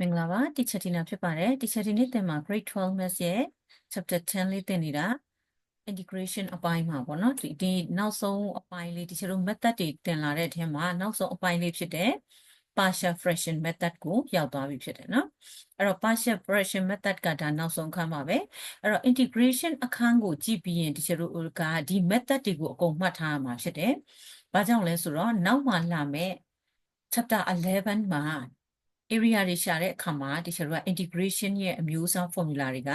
မင်္ဂလာပါ teacher Tina ဖြစ်ပါတယ် teacher ဒီနေ့သင်မှာ grade 12 maths ရဲ့ chapter 10လေးသင်နေတာ integration အပိုင်းမှာပေါ့နော်ဒီဒီနောက်ဆုံးအပိုင်းလေး teacher တို့ method တွေသင်လာတဲ့အထက်မှာနောက်ဆုံးအပိုင်းလေးဖြစ်တဲ့ partial fraction method ကိုရောက်သွားပြီဖြစ်တယ်နော်အဲ့တော့ partial fraction method ကဒါနောက်ဆုံးခန်းပါပဲအဲ့တော့ integration အခန်းကိုကြည့်ပြီးရင် teacher တို့ကဒီ method တွေကိုအကုန်မှတ်ထားရမှာဖြစ်တယ်ဘာကြောင့်လဲဆိုတော့နောက်မှလာမယ့် chapter 11မှာ area တွေရှာတဲ့အခါမှာတချို့က integration ရဲ့အမျိုးအစား formula တွေက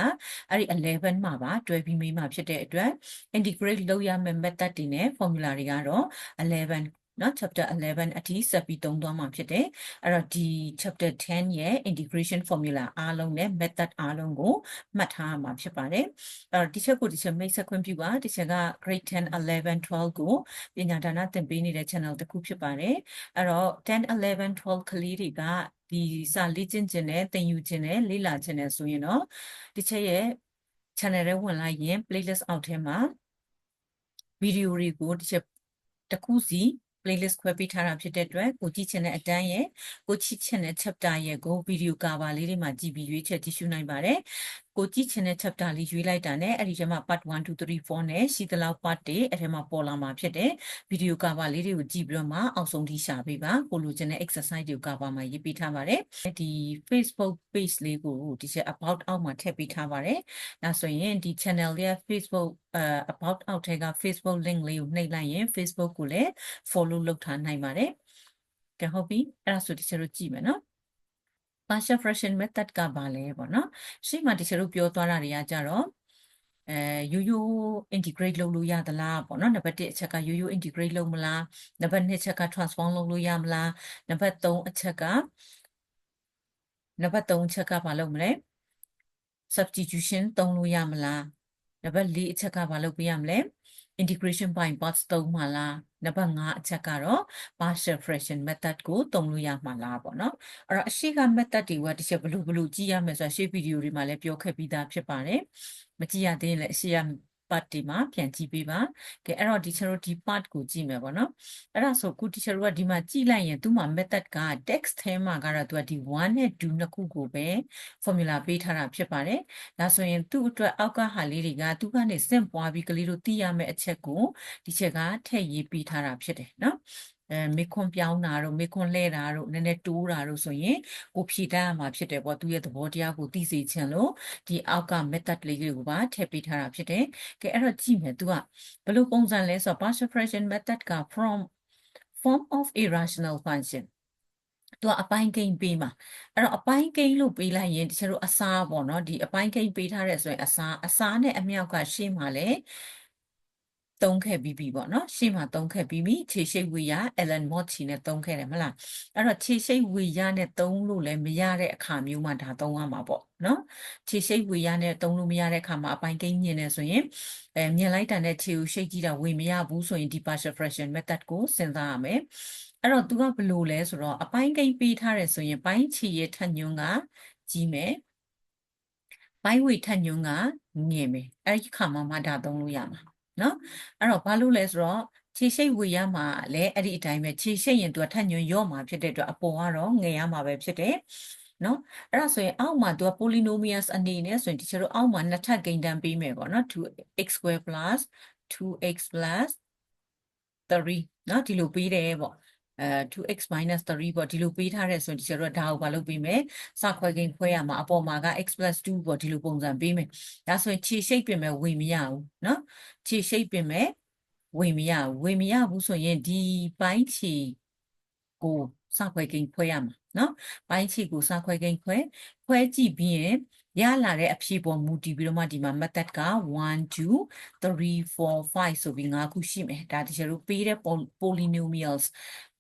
အဲ့ဒီ11မှာပါတွဲပြီးမေးမှဖြစ်တဲ့အတွက် integrate လုပ်ရမယ့် method တွေနဲ့ formula တွေကတော့11 နော် chapter 11အထိဆက်ပြီးသုံးသွားမှာဖြစ်တယ်အဲ့တော့ဒီ chapter 10ရဲ့ integration formula အားလုံးနဲ့ method အားလုံးကိုမှတ်ထားရမှာဖြစ်ပါတယ်အဲ့တော့ဒီချက်ကိုဒီချက်မိတ်ဆက်ခွင့်ပြုပါဒီချက်က grade 10 11 12ကိုပညာဒါနသင်ပေးနေတဲ့ channel တစ်ခုဖြစ်ပါတယ်အဲ့တော့10 11 12ကလေးတွေကဒီစာလေ့ကျင့်ခြင်းနဲ့သင်ယူခြင်းနဲ့လေ့လာခြင်းနဲ့ဆိုရင်တော့ဒီချက်ရဲ့ channel ထဲဝင်လိုက်ရင် playlist အောက်ထဲမှာဗီဒီယိုတွေကိုဒီချက်တစ်ခုစီ playlist ခွဲပေးထားတာဖြစ်တဲ့အတွက်ကိုကြည့်ချင်တဲ့အတန်းရဲ့ကိုကြည့်ချင်တဲ့ chapter ရဲ့ကိုဗီဒီယိုကာဗာလေးတွေမှာကြည့်ပြီးရွေးချယ်ကြည့်ရှုနိုင်ပါတယ် ကိုကြည့်ချင်တဲ့ chapter လေးရွေးလိုက်တာနဲ့အဲ့ဒီထဲမှာ part 1 2 3 4နဲ့ရှိသလောက် part တွေအဲ့ထဲမှာပေါ်လာမှာဖြစ်တယ်ဗီဒီယိုကာဗာလေးတွေကိုကြည့်ပြီးတော့မှအောက်ဆုံးထိရှာပေးပါကိုလိုချင်တဲ့ exercise တွေကိုကာဗာမှာရေးပေးထားပါတယ်ဒီ Facebook page လေးကိုဒီချက် about အောက်မှာထည့်ပေးထားပါတယ်ဒါဆိုရင်ဒီ channel လေးက Facebook အဲ about အောက်ထဲက Facebook link လေးကိုနှိပ်လိုက်ရင် Facebook ကိုလည်း follow လုပ်ထားနိုင်ပါတယ်ကဲဟုတ်ပြီအဲ့ဒါဆိုဒီချက်တို့ကြည့်မယ်နော် partial fraction method ကဘာလဲပေါ့နော်ရှေ့မှာတချို့တို့ပြောသွားတာတွေကကြတော့အဲရိုးရိုး integrate လုပ်လို့ရသလားပေါ့နော်နံပါတ်1အချက်ကရိုးရိုး integrate လုပ်မလားနံပါတ်2အချက်က transform လုပ်လို့ရမလားနံပါတ်3အချက်ကနံပါတ်3အချက်ကဘာလုပ်မလဲ substitution သုံးလို့ရမလားနံပါတ်4အချက်ကဘာလုပ်ပေးရမလဲ integration by parts သုံးမှာလားနံပါတ်5အချက်ကတော့ partial fraction method ကိုသုံးလို့ရမှာလားပေါ့နော်အဲ့တော့အရှိက method တွေကတစ်ချက်ဘလို့ဘလို့ကြည့်ရမယ်ဆိုတာရှေ့ဗီဒီယိုတွေမှာလည်းပြောခဲ့ပြီးသားဖြစ်ပါတယ်မကြည့်ရသေးရင်လည်းအရှိက part ဒီမှာပြန်ကြည့်ပေးပါကဲအဲ့တော့ဒီချတို့ဒီ part ကိုကြည့်မယ်ပေါ့နော်အဲ့ဒါဆိုခုဒီချတို့ကဒီမှာကြည့်လိုက်ရင်သူ့မှာ method က text ထဲမှာကတော့သူကဒီ1နဲ့2နှစ်ခုကိုပဲ formula ပေးထားတာဖြစ်ပါတယ်ဒါဆိုရင်သူ့အတွက်အောက်ကဟာလေးတွေကသူကနေစင့်ပွားပြီးကလေးတို့သိရမယ့်အချက်ကိုဒီချက်ကထည့်ရေးပေးထားတာဖြစ်တယ်နော် အဲမေခွန်ပြောင်းတာတို့မေခွန်လှဲတာတို့နည်းနည်းတိုးတာတို့ဆိုရင်ကိုဖြည့်တတ်ရမှာဖြစ်တယ်ပေါ့သူရဲ့သဘောတရားကိုသိစေချင်လို့ဒီအောက်က method လေးတွေကိုပါထည့်ပေးထားတာဖြစ်တယ်ကဲအဲ့တော့ကြည့်မယ်သူကဘယ်လိုပုံစံလဲဆိုတော့ partial fraction method က from form of a rational function သူကအပိုင်းကိန်းပေးမှာအဲ့တော့အပိုင်းကိန်းလို့ပေးလိုက်ရင်တချို့တို့အစားပေါ့နော်ဒီအပိုင်းကိန်းပေးထားတဲ့ဆိုရင်အစားအစားနဲ့အမြောက်ကရှေ့မှာလည်း သုံးခဲ့ပြီးပြီပေါ့နော်ရှေ့မှာသုံးခဲ့ပြီးပြီခြေရှိတ်ဝေရ Allen Moss ချီနဲ့သုံးခဲ့တယ်မလားအဲ့တော့ခြေရှိတ်ဝေရနဲ့သုံးလို့လည်းမရတဲ့အခါမျိုးမှာဒါသုံးရမှာပေါ့နော်ခြေရှိတ်ဝေရနဲ့သုံးလို့မရတဲ့အခါမှာအပိုင်းကိန်းမြင်နေဆိုရင်အဲမြင်လိုက်တာနဲ့ခြေကိုရှိတ်ကြည့်တာဝေမရဘူးဆိုရင်ဒီ partial fraction method ကိုစဉ်းစားရမယ်အဲ့တော့သူကဘယ်လိုလဲဆိုတော့အပိုင်းကိန်းပေးထားတယ်ဆိုရင်ပိုင်းခြေရဲ့ထက်ညွန်းကကြီးမယ်ပိုင်းဝေထက်ညွန်းကငယ်မယ်အဲ့ဒီခါမှမှဒါသုံးလို့ရမှာ နော်အဲ့တော့ဘာလို့လဲဆိုတော့ခြေရှိတ်ဝေရမှာလည်းအဲ့ဒီအတိုင်းပဲခြေရှိတ်ရင်သူကထက်ညွန်ရော့မှာဖြစ်တဲ့အတွက်အပေါ်ကတော့ငယ်ရမှာပဲဖြစ်တယ်နော်အဲ့ဒါဆိုရင်အောက်မှာသူက polynomials အနေနဲ့ဆိုရင်ဒီကျတော့အောက်မှာနှစ်ထပ်ကိန်းတန်းပေးမယ်ပေါ့နော် 2x square plus 2x plus 3နော်ဒီလိုပေးတယ်ပေါ့ အဲ 2x 3ပေါ့ဒီလိုပေးထားတဲ့ဆိုရင်ဒီကျတော့ဒါကိုဘာလုပ်ပေးမယ်စခွဲကိန်းခွဲရမှာအပေါ်မှာက x 2ပေါ့ဒီလိုပုံစံပေးမယ်ဒါဆိုရင်ခြေရှိတ်ပြင်မဲ့ဝင်မရဘူးเนาะခြေရှိတ်ပြင်မဲ့ဝင်မရဘူးဝင်မရဘူးဆိုရင်ဒီပိုင်းခြေကိုစခွဲကိန်းခွဲရမှာเนาะပိုင်းခြေကိုစခွဲကိန်းခွဲခွဲကြည့်ပြီးရင် ရလာတဲ့အဖြေပေါ်မူတည်ပြီးတော့မှဒီမှာ method က1 2 3 4 5ဆိုပြီး5ခုရှိမယ်ဒါတကယ်လို့ပေးတဲ့ polynomials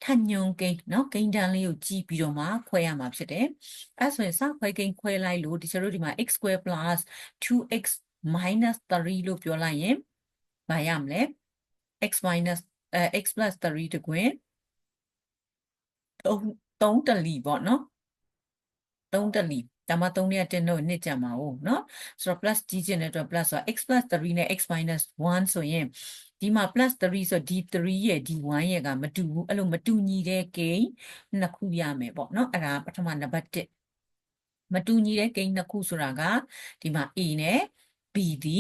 ထညွန်ကိန်းเนาะကိန်းတန်းလေးကိုကြည့်ပြီးတော့မှခွဲရမှာဖြစ်တယ်အဲဆိုရင်စခွဲကိန်းခွဲလိုက်လို့တကယ်လို့ဒီမှာ x square plus 2x minus 3လို့ပြောလိုက်ရင်ဘာရမလဲ x minus အဲ x plus 3တကွင်3 3တလီပေါ့နော်3တလီ ဒါမှ3နဲ့1တို့နှစ်ကြမှာဟုတ်เนาะဆိုတော့ plus ကြီးကျင်တဲ့အတွက် plus ဆိုတော့ x plus 3နဲ့ x minus 1ဆိုရင်ဒီမှာ plus 3ဆိုဒီ3ရဲ့ဒီ1ရဲ့ကမတူဘူးအဲ့လိုမတူညီတဲ့ကိန်းနှစ်ခုရမယ်ပေါ့เนาะအဲ့ဒါပထမနံပါတ်1 မတူညီတဲ့ကိန်းနှစ်ခုဆိုတာကဒီမှာ a နဲ့ b ဒီ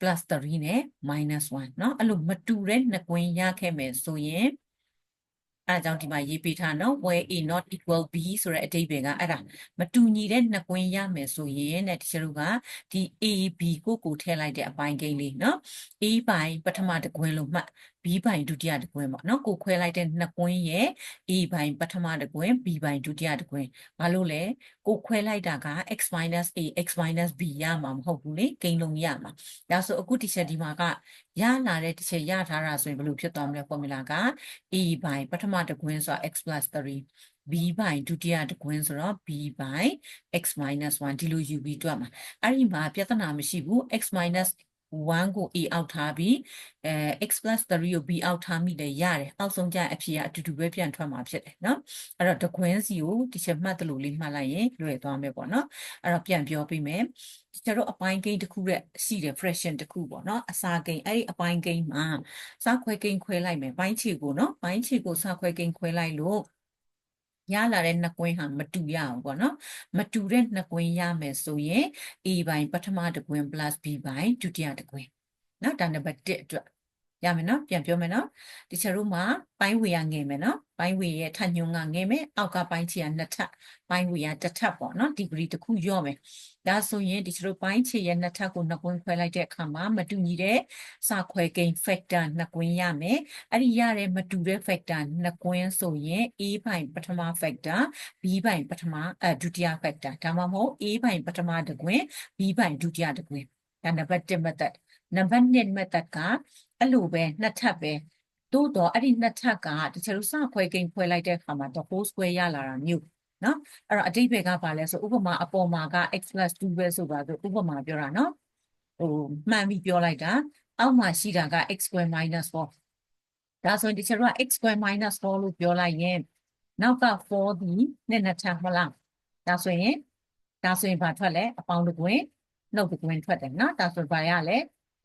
plus 3နဲ့ minus 1เนาะအဲ့လိုမတူတဲ့နှစ်ကွင်းရခဲ့မယ်ဆိုရင် အဲအကြောင်းဒီမှာရေးပေးထားနော် where a not equal b ဆိုတဲ့အဓိပ္ပာယ်ကအဲ့ဒါမတူညီတဲ့နှစ်ကွင်းရမယ်ဆိုရင်တဲ့တချို့ကဒီ a b ကိုကိုထည့်လိုက်တဲ့အပိုင်းကိန်းလေးနော် a ပိုင်းပထမတစ်ကွင်းလို့မှတ် b ပိုင်းဒုတိယတစ်ကွင်းပေါ့နော်ကိုခွဲလိုက်တဲ့နှစ်ကွင်းရဲ့ a ပိုင်းပထမတစ်ကွင်း b ပိုင်းဒုတိယတစ်ကွင်းဘာလို့လဲကိုခွဲလိုက်တာက x a x b ရမှာမဟုတ်ဘူးလေကိန်းလုံးရမှာဒါဆိုအခုဒီချက်ဒီမှာကရလာတဲ့တစ်ချက်ရထားတာဆိုရင်ဘယ်လိုဖြစ်သွားမလဲ formula က a ပိုင်းပထမတစ်ကွင်းဆိုတာ x 3 b ပိုင်းဒုတိယတစ်ကွင်းဆိုတော့ b ပိုင်း x 1ဒီလိုယူပြီးတွက်မှာအဲ့ဒီမှာပြဿနာမရှိဘူး x 1ကို a အောက်ထားပြီးအဲ x 3ကို b အောက်ထားမိတယ်ရတယ်အောက်ဆုံးကျအဖြေကအတူတူပဲပြန်ထွက်မှာဖြစ်တယ်နော်အဲ့တော့တကွင်းစီကိုဒီချက်မှတ်တယ်လို့လေးမှတ်လိုက်ရင်လွယ်သွားမယ်ပေါ့နော်အဲ့တော့ပြန်ပြောပေးမယ်ကျတို့အပိုင်းကိန်းတစ်ခုရဲ့ရှိတယ် fraction တစ်ခုပေါ့နော်အစာကိန်းအဲ့ဒီအပိုင်းကိန်းမှာစခွဲကိန်းခွဲလိုက်မယ်ပိုင်းခြေကိုနော်ပိုင်းခြေကိုစခွဲကိန်းခွဲလိုက်လို့ ရလာတဲ့နှစ်ကွင်းဟာမတူရအောင်ပေါ့နော်မတူတဲ့နှစ်ကွင်းရမယ်ဆိုရင် A ပိုင်းပထမတစ်ကွင်း plus B ပိုင်းဒုတိယတစ်ကွင်းနော်ဒါနံပါတ်1အတွက် ရမယ်နော်ပြန်ပြောမယ်နော်ဒီချက်တို့မှာပိုင်းဝေရငယ်မယ်နော်ပိုင်းဝေရဲ့ထညွန်းကငယ်မယ်အောက်ကပိုင်းချီကနှစ်ထပ်ပိုင်းဝေရတစ်ထပ်ပေါ့နော်ဒီဂရီတစ်ခုရော့မယ်ဒါဆိုရင်ဒီချက်တို့ပိုင်းချီရဲ့နှစ်ထပ်ကိုနှစ်ကွင်းခွဲလိုက်တဲ့အခါမှာမတူညီတဲ့စာခွဲကိန်း factor နှစ်ကွင်းရမယ်အဲ့ဒီရတဲ့မတူတဲ့ factor နှစ်ကွင်းဆိုရင် A ပိုင်းပထမ factor B ပိုင်းပထမအဲဒုတိယ factor ဒါမှမဟုတ် A ပိုင်းပထမတစ်ကွင်း B ပိုင်းဒုတိယတစ်ကွင်းဒါနံပါတ်1 method နံပါတ်2 method က အဲ့လိုပဲနှစ်ထပ်ပဲသို့တော့အဲ့ဒီနှစ်ထပ်ကတချို့စခွဲကိန်းခွဲလိုက်တဲ့အခါမှာ the whole square ရလာတာမျိုးနော်အဲ့တော့အတိတ်ဘယ်ကပါလဲဆိုဥပမာအပေါ်မှာက x 2ပဲဆိုပါဆိုဥပမာပြောတာနော်ဟိုမှန်ပြီးပြောလိုက်တာအောက်မှာရှိတာက x square minus 4ဒါဆိုရင်တချို့က x square minus 4လို့ပြောလိုက်ရင်နောက်က4ဒီနဲ့နှစ်ထပ်မလားဒါဆိုရင်ဒါဆိုရင်ဘာထွက်လဲအပေါင်းတစ်ကွင်းနှုတ်တစ်ကွင်းထွက်တယ်နော်ဒါဆိုဘာရလဲ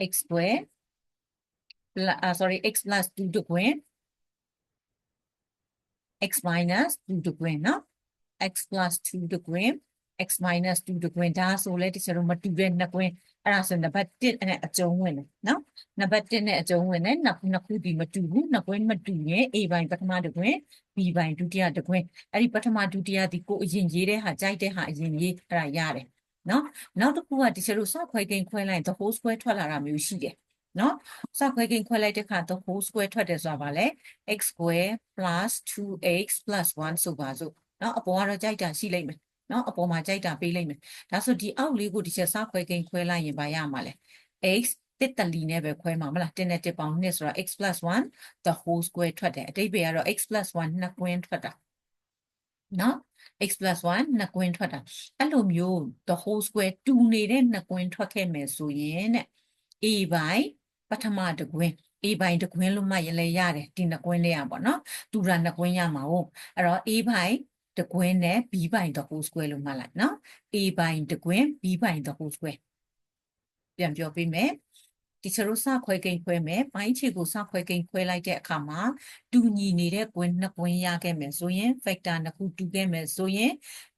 x square uh, sorry x plus 2တကွင်း x minus 2တကွင်းနော် x plus 2တကွင်း x minus 2တကွင်းဒါဆိုလဲတချို့တော့မတူတဲ့နှစ်ကွင်းအဲ့ဒါဆိုနံပါတ်1နဲ့အကျုံးဝင်တယ်နော်နံပါတ်1နဲ့အကျုံးဝင်တယ်နှစ်နှစ်ခုဒီမတူဘူးနှစ်ကွင်းမတူရင် a ဘိုင်ပထမတကွင်း b ဘိုင်ဒုတိယတကွင်းအဲ့ဒီပထမဒုတိယဒီကိုအရင်ရေးတဲ့ဟာကြိုက်တဲ့ဟာအရင်ရေးအဲ့ဒါရတယ်နော်နောက်တစ်ခုကတချို့တော့ဆော့ခွဲကိန်းခွဲလိုက် the whole square ထွက်လာတာမျိုးရှိတယ် နော်စခွဲကိန်းခွဲလိုက်တဲ့အခါ the whole square ထွက်တယ်ဆိုတာဗာလဲ x square plus 2x plus 1ဆိုပါစို့နော်အပေါ်ကတော့ကြိုက်တာရှိလိမ့်မယ်နော်အပေါ်မှာကြိုက်တာပေးလိမ့်မယ်ဒါဆိုဒီအောက်လေးကိုဒီချက်စခွဲကိန်းခွဲလိုက်ရင်ဗာရမှာလဲ x တစ်တလီနဲ့ပဲခွဲမှာမလားတင်းနဲ့တစ်ပေါင်းနှစ်ဆိုတော့ x plus 1 the whole square ထွက်တယ်အတိတ်ပဲကတော့ x plus 1နှစ်ကွင်းထွက်တာနော် x plus 1နှစ်ကွင်းထွက်တာအဲ့လိုမျိုး the whole square တူနေတဲ့နှစ်ကွင်းထွက်ခဲ့မယ်ဆိုရင်တဲ့ a ပိုင်း ပထမတကွင်း a ပိုင်းတကွင်းလို့မှရလဲရတယ်ဒီနှစ်ကွင်းလေးอ่ะပေါ့နော်တူတာနှစ်ကွင်းရမှာဟုတ်အဲ့တော့ a ပိုင်းတကွင်းနဲ့ b ပိုင်း the whole square လို့မှတ်လိုက်နော် a ပိုင်းတကွင်း b ပိုင်း the whole square ပြန်ပြောပေးမယ်ဒီချတို့စခွဲကိန်းခွဲမယ်ပိုင်းခြေကိုစခွဲကိန်းခွဲလိုက်တဲ့အခါမှာတူညီနေတဲ့ကွင်းနှစ်ကွင်းရခဲ့မယ်ဆိုရင် factor နှစ်ခုတူခဲ့မယ်ဆိုရင်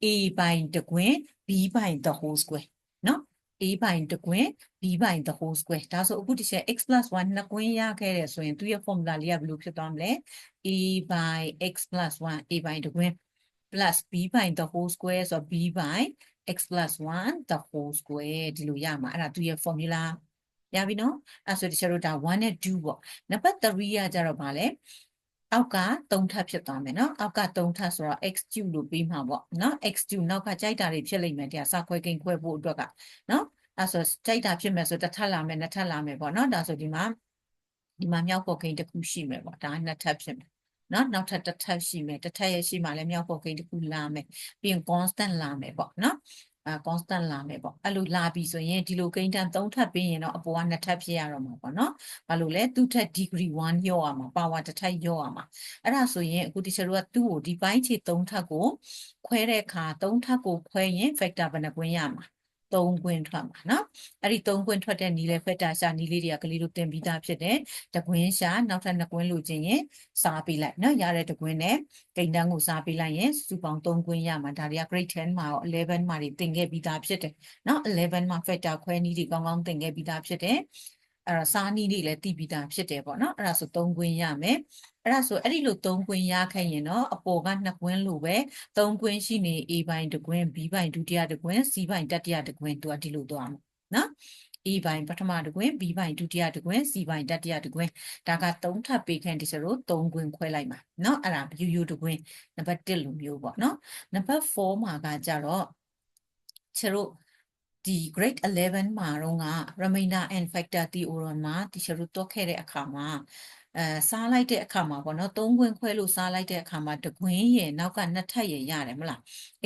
a ပိုင်းတကွင်း b ပိုင်း the whole square နော် a ပိုင်းတကွင်း b ပိုင်း the whole square ဒါဆိုအခုဒီချက် x 1နှစ်ကွင်းရခဲ့တယ်ဆိုရင်သူ့ရဲ့ formula လေးကဘယ်လိုဖြစ်သွားမလဲ a by x 1 a ပိုင်းတကွင်း plus b ပိုင်း the whole square ဆိုတော့ b ပိုင်း x 1 the whole square ဒီလိုရမှာအဲ့ဒါသူ့ရဲ့ formula ရပြီနော်အဲ့ဆိုတချို့တို့ဒါ1နဲ့2ပေါ့နံပါတ်3ကကြတော့ဗာလဲ အောက်က3ထပ်ဖြစ်သွားမယ်နော်အောက်က3ထပ်ဆိုတော့ x cube လို့ပြီးမှာပေါ့နော် x cube နောက်ကကြိုက်တာတွေဖြစ်လိမ့်မယ်တရားစခွဲကိန်းခွဲဖို့အတွက်ကနော်အဲ့ဆိုကြိုက်တာဖြစ်မယ်ဆိုတစ်ထပ်လာမယ်နှစ်ထပ်လာမယ်ပေါ့နော်ဒါဆိုဒီမှာဒီမှာမြောက်ပေါ်ကိန်းတစ်ခုရှိမယ်ပေါ့ဒါနှစ်ထပ်ဖြစ်မယ်နော်နောက်ထပ်တစ်ထပ်ရှိမယ်တစ်ထပ်ရရှိမှလည်းမြောက်ပေါ်ကိန်းတစ်ခုလာမယ်ပြီးရင် constant လာမယ်ပေါ့နော်အဲ constant လာမယ်ပေါ့အဲ့လိုလာပြီဆိုရင်ဒီလိုကိန်းတန်း3ထပ်ပြီးရင်တော့အပေါ်က2ထပ်ဖြစ်ရတော့မှာပေါ့နော်ဘာလို့လဲသူ့ထက် degree 1ညော့ရမှာ power တစ်ထပ်ညော့ရမှာအဲ့ဒါဆိုရင်အခုတချို့ကသူ့ကိုဒီပိုင်းခြေ3ထပ်ကိုခွဲတဲ့အခါ3ထပ်ကိုခွဲရင် factor ဘယ်နှကွင်းရမှာ 3ကွင်းထွက်မှာနော်အဲ့ဒီ3ကွင်းထွက်တဲ့နီးလဲဖက်တာရှာနီးလေးတွေကကလေးတို့တင်ပြီးသားဖြစ်တယ်တကွင်းရှာနောက်ထပ်2ကွင်းလိုချင်ရင်စားပေးလိုက်နော်ရတဲ့တကွင်းနဲ့ကိန်းတန်းကိုစားပေးလိုက်ရင်စုပေါင်း3ကွင်းရမှာဒါတွေက grade 10မှာရော11မှာတွေတင်ခဲ့ပြီးသားဖြစ်တယ်နော်11မှာ factor ခွဲနီးတွေကောင်းကောင်းတင်ခဲ့ပြီးသားဖြစ်တယ်အဲ့တော့စားနီးတွေလည်းတည်ပြီးသားဖြစ်တယ်ပေါ့နော်အဲ့ဒါဆို3ကွင်းရမယ် အဲ့ဒါဆိုအဲ့ဒီလို3ကွင်းရခဲ့ရင်တော့အပေါ်က2ကွင်းလိုပဲ3ကွင်းရှိနေ A ဘိုင်တစ်ကွင်း B ဘိုင်ဒုတိယတစ်ကွင်း C ဘိုင်တတိယတစ်ကွင်းသူကဒီလိုသွားမှာနော် A ဘိုင်ပထမတစ်ကွင်း B ဘိုင်ဒုတိယတစ်ကွင်း C ဘိုင်တတိယတစ်ကွင်းဒါက3ထပ်ပေးခိုင်းဒီဆိုတော့3ကွင်းခွဲလိုက်မှာเนาะအဲ့ဒါယူယူတစ်ကွင်းနံပါတ်1လိုမျိုးပေါ့เนาะနံပါတ်4မှာကကြတော့ကျတို့ဒီ grade 11မှာတော့က remainder and factor theorem မှာဒီကျတို့တော့ခဲ့တဲ့အခါမှာ အဲစားလိုက်တဲ့အခါမှာပေါ့နော်၃ခွင်းခွဲလို့စားလိုက်တဲ့အခါမှာတကွင်းရဲ့နောက်ကနှစ်ထပ်ရဲ့ရတယ်မလား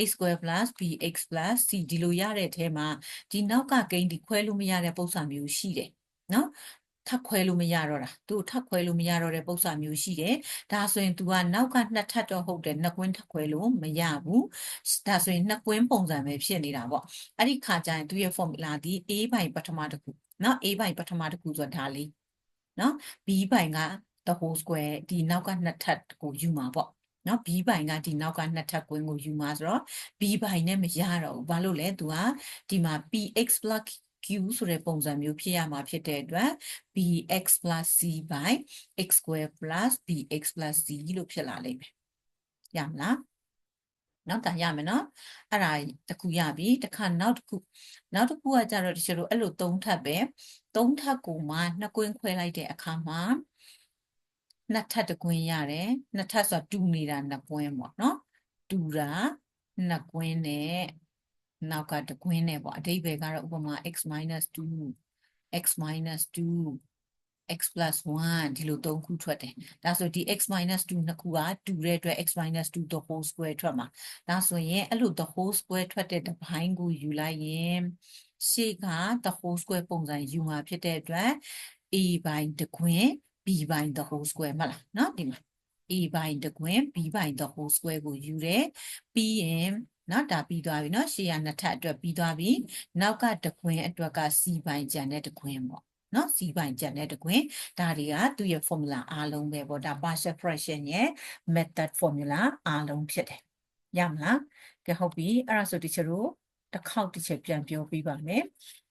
x square plus bx plus c ဒီလိုရတဲ့အထဲမှာဒီနောက်ကဂိမ်းဒီခွဲလို့မရတဲ့ပုံစံမျိုးရှိတယ်နော်ထပ်ခွဲလို့မရတော့တာသူထပ်ခွဲလို့မရတော့တဲ့ပုံစံမျိုးရှိတယ်ဒါဆိုရင် तू ကနောက်ကနှစ်ထပ်တော့ဟုတ်တယ်နှစ်ကွင်းထပ်ခွဲလို့မရဘူးဒါဆိုရင်နှစ်ကွင်းပုံစံပဲဖြစ်နေတာပေါ့အဲ့ဒီခါကျရင်သူရဲ့ formula ဒီ a ဘိုင်ပထမတစ်ခုနော် a ဘိုင်ပထမတစ်ခုဆိုတာဒါလေး နော် b ဘိုင်က the whole square ဒီနောက်ကနှစ်ထပ်ကိုယူမှာပေါ့နော် b ဘိုင်ကဒီနောက်ကနှစ်ထပ်ကွင်းကိုယူမှာဆိုတော့ b ဘိုင်နဲ့မရတော့ဘူးဘာလို့လဲ तू ကဒီမှာ px plus q ဆိုတဲ့ပုံစံမျိုးဖြစ်ရမှာဖြစ်တဲ့အတွက် bx plus c by x square plus bx plus c လို့ဖြစ်လာလိမ့်မယ်ရမလား နောက်တာရမယ်နော်အဲ့ဒါတစ်ခုရပြီတစ်ခါနောက်တစ်ခုနောက်တစ်ခုကကြတော့တချို့အဲ့လိုသုံးထပ်ပဲသုံးထပ်ကိုမှနှစ်ကွင်းခွဲလိုက်တဲ့အခါမှာနှစ်ထပ်တစ်ကွင်းရတယ်နှစ်ထပ်ဆိုတာတူနေတာနှစ်ကွင်းပေါ့နော်တူတာနှစ်ကွင်းနဲ့နောက်ကတစ်ကွင်းနဲ့ပေါ့အဓိပ္ပာယ်ကတော့ဥပမာ x 2 x 2 x 1ဒီလို3ခုထွက်တယ်။ဒါဆိုဒီ x 2နှစ်ခုကတူတဲ့အတွက် x 2 the whole square ထွက်မှာ။ဒါဆိုရင်အဲ့လို the whole square ထွက်တဲ့တစ်ပိုင်းကိုယူလိုက်ရင်ရှေ့က the whole square ပုံစံယူမှာဖြစ်တဲ့အတွက် a by တခွင် b by the whole square မလား။နော်ဒီမှာ a by တခွင် b by the whole square ကိုယူတယ်။ပြီးရင်နော်ဒါပြီးသွားပြီနော်ရှေ့ကနှစ်ထပ်အတွက်ပြီးသွားပြီ။နောက်ကတခွင်အတွက်က c by ကျန်တဲ့တခွင်ပေါ့။ နော်စီးပိုင်ကြံတဲ့တကွင်ဒါတွေကသူ့ရဲ့ formula အားလုံးပဲပေါ့ဒါ partial fraction ရဲ့ method formula အားလုံးဖြစ်တယ်ရမလားကဲဟုတ်ပြီအဲ့ဒါဆိုတချို့တို့တစ်ခေါက်တစ်ချက်ပြန်ပြောပြပါမယ်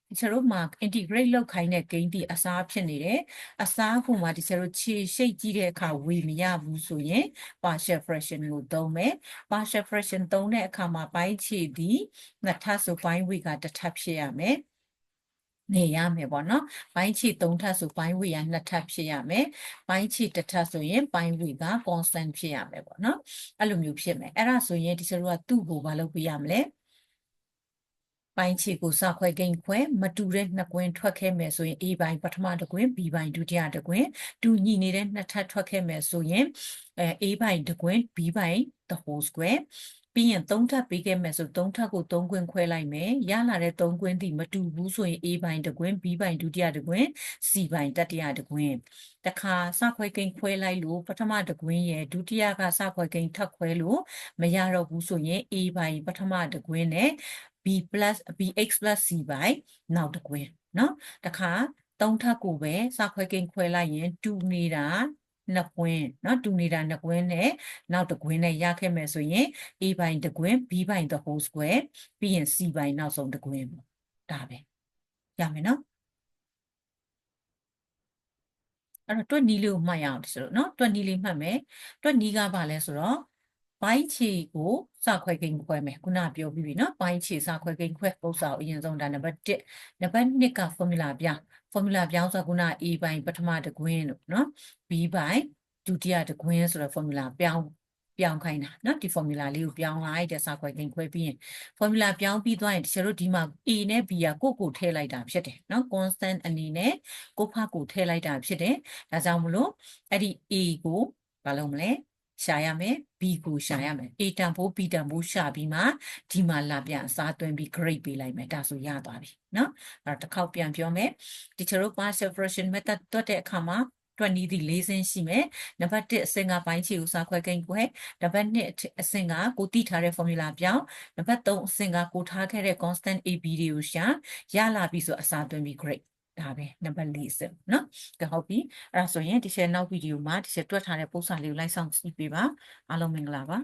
ဒီချတို့မှာ integrate လောက်ခိုင်းတဲ့ gain ဒီအစားဖြစ်နေတယ်အစားခုမှာဒီချတို့ခြေရှိတ်ကြည့်တဲ့အခါဝေမရဘူးဆိုရင် partial fraction ကိုသုံးမယ် partial fraction သုံးတဲ့အခါမှာပိုင်းခြေဒီနှစ်ထပ်ဆိုပိုင်းဝေကတစ်ထပ်ဖြစ်ရမယ် နေရမယ်ပေါ့နော်။ပိုင်းခြေ3ထပ်ဆိုပိုင်းဝေက2ထပ်ဖြစ်ရမယ်။ပိုင်းခြေ1ထပ်ဆိုရင်ပိုင်းဝေက constant ဖြစ်ရမယ်ပေါ့နော်။အဲ့လိုမျိုးဖြစ်မယ်။အဲ့ဒါဆိုရင်ဒီစတို့ကသူ့ကိုမလုပ်ပြရမလဲ။ပိုင်းခြေကိုစခွဲကိန်းခွဲမတူတဲ့နှစ်ကွင်းထွက်ခဲ့မယ်ဆိုရင် A ပိုင်းပထမတစ်ကွင်း B ပိုင်းဒုတိယတစ်ကွင်းတူညီနေတဲ့နှစ်ထပ်ထွက်ခဲ့မယ်ဆိုရင်အဲ A ပိုင်းတစ်ကွင်း B ပိုင်း the whole square ပြီးရင်3ထပ်ပေးခဲ့မယ်ဆို3ထပ်ကို3ကွင်းခွဲလိုက်မယ်ရလာတဲ့3ကွင်းဒီမတူဘူးဆိုရင် A ပိုင်းတစ်ကွင်း B ပိုင်းဒုတိယတစ်ကွင်း C ပိုင်းတတိယတစ်ကွင်းတခါစခွဲကိန်းခွဲလိုက်လို့ပထမတစ်ကွင်းရဲ့ဒုတိယကစခွဲကိန်းထပ်ခွဲလို့မရတော့ဘူးဆိုရင် A ပိုင်းပထမတစ်ကွင်းနဲ့ b plus bx plus c ပိုင်းနောက်တစ်ကွင်းเนาะတခါသုံးထပ်ကိုပဲစခွဲကိန်းခွဲလိုက်ရင်တူနေတာ နှစ်ကွင်းเนาะတူနေတာနှစ်ကွင်းနဲ့နောက်တစ်ကွင်းနဲ့ရခဲ့မယ်ဆိုရင် a ပိုင်းတစ်ကွင်း b ပိုင်း the whole square ပြီးရင် c ပိုင်းနောက်ဆုံးတစ်ကွင်းပေါ့ဒါပဲရမယ်เนาะအဲ့တော့တွက်နီးလေးကိုမှတ်ရအောင်ဆိုတော့เนาะတွက်နီးလေးမှတ်မယ်တွက်နီးကဘာလဲဆိုတော့ ပိုင်းခြေကိုစခွဲကိန်းခွဲမယ်ခုနပြောပြီးပြီနော်ပိုင်းခြေစခွဲကိန်းခွဲပု္ပ္ပစာကိုအရင်ဆုံးဒါနံပါတ်1နံပါတ်2က formula ပြ formula ပြောင်းဆိုခုန a ပိုင်းပထမတကွင်းလို့နော် b ပိုင်းဒုတိယတကွင်းဆိုတော့ formula ပြောင်းပြောင်းခိုင်းတာနော်ဒီ formula လေးကိုပြောင်းလိုက်တဲ့စခွဲကိန်းခွဲပြီးရင် formula ပြောင်းပြီးသွားရင်တချို့တို့ဒီမှာ a နဲ့ b ကကိုကိုထည့်လိုက်တာဖြစ်တယ်နော် constant အနေနဲ့ကိုဖကိုထည့်လိုက်တာဖြစ်တယ်ဒါကြောင့်မလို့အဲ့ဒီ a ကိုဘာလုပ်မလဲ ရှာရမယ် B ကိုရှာရမယ် A တန်ဖိုး B တန်ဖိုးရှာပြီးမှဒီမှာလာပြန်အစားသွင်းပြီး grade ပေးလိုက်မယ်ဒါဆိုရသွားပြီเนาะအဲ့တော့တစ်ခေါက်ပြန်ပြောမယ်ဒီချတို့ partial fraction method တွက်တဲ့အခါမှာ တွက်နီးသည့်၄ဆင်းရှိမယ်နံပါတ်1အဆင့်ကပိုင်းခြေဥစားခွဲကိန်းခွဲနံပါတ်2အဆင့်ကကိုတိထားတဲ့ formula ပြောင်းနံပါတ်3အဆင့်ကကိုထားခဲ့တဲ့ constant AB တွေကိုရှာရလာပြီဆိုအစားသွင်းပြီး grade ဒါပဲနံပါတ်၄ဆိုနော်ကဲဟုတ်ပြီအဲ့ဒါဆိုရင်ဒီချက်နောက်ဗီဒီယိုမှာဒီချက်တွက်ထားတဲ့ပုံစံလေးကိုလိုက်ဆောင်ကြည့်ပေးပါအားလုံးမင်္ဂလာပါ